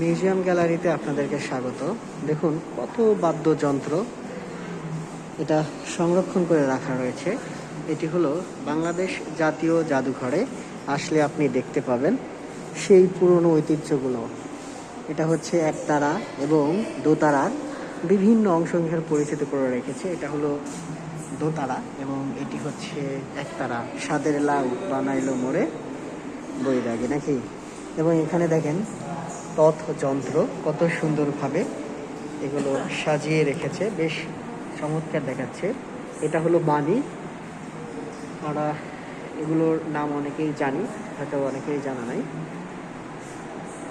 Museum গ্যালারিতে আপনাদেরকে স্বাগত। দেখুন, কত বাদ্যযন্ত্র এটা সংরক্ষণ করে রাখা রয়েছে। এটি হলো বাংলাদেশ জাতীয় জাদুঘরে। আসলে আপনি দেখতে পাবেন সেই পুরনো ঐতিহ্যগুলো। এটা হচ্ছে একতারা এবং দোতারার বিভিন্ন অংশ এখানে পরিচিত করে রেখেছে। এটা হলো দোতারা এবং এটি হচ্ছে একতারা। সাদের লাউ বানাইলো মোড়ে বৈরাগী নাকি? এবং এখানে দেখেন তথ যন্ত্র কত সুন্দরভাবে এগুলো সাজিয়ে রেখেছে, বেশ চমৎকার দেখাচ্ছে। এটা হলো বাণী। আমরা এগুলোর নাম অনেকেই জানি, হয়তো অনেকেই জানা নাই।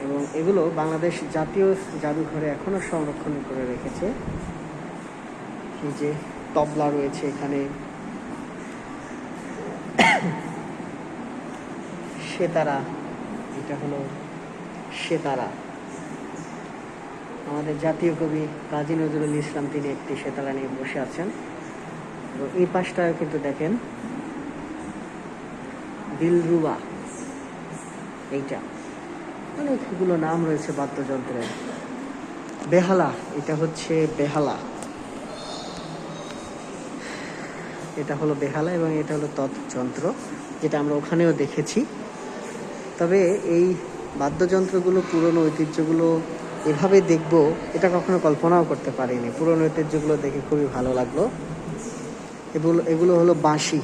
এবং এগুলো বাংলাদেশ জাতীয় জাদুঘরে এখনও সংরক্ষণ করে রেখেছে। এই যে তবলা রয়েছে এখানে। সেতারা, এটা হলো সেতারা আমাদের জাতীয় কবি কাজী নজরুল ইসলাম তিনি একটি সেতারা নিয়ে বসে আছেন। এবং এই পাশটাও কিন্তু দেখেন, দিলরুবা। এইটা। অনেকগুলো নাম রয়েছে বাদ্যযন্ত্রের। বেহালা, এটা হচ্ছে বেহালা। এটা হলো বেহালা এবং এটা হলো তৎযন্ত্র, যেটা আমরা ওখানেও দেখেছি। তবে এই বাদ্যযন্ত্রগুলো, পুরনো ঐতিহ্যগুলো এভাবে দেখব, এটা কখনো কল্পনাও করতে পারিনি। পুরনো ঐতিহ্যগুলো দেখে খুবই ভালো লাগল। এগুলো এগুলো হলো বাঁশি।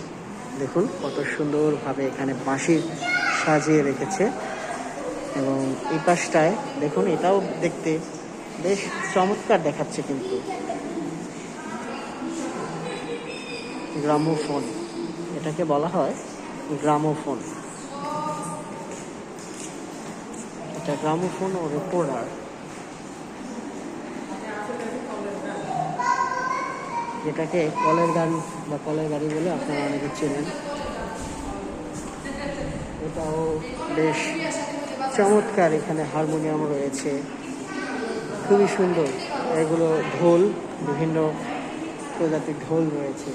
দেখুন, কত সুন্দরভাবে এখানে বাঁশি সাজিয়ে রেখেছে। এবং এই পাশটায়, দেখুন, এটাও দেখতে বেশ চমৎকার দেখাচ্ছে কিন্তু। গ্রামোফোন, এটাকে বলা হয় গ্রামোফোন। এটা গ্রামোফোন ও রেকর্ডার যেটাকে কলের গান বা কলের গাড়ি বলে আপনারা অনেকে চেনেন। এটাও বেশ চমৎকার এখানে হারমোনিয়াম রয়েছে। খুবই সুন্দর। এগুলো ঢোল, বিভিন্ন প্রজাতির ঢোল রয়েছে।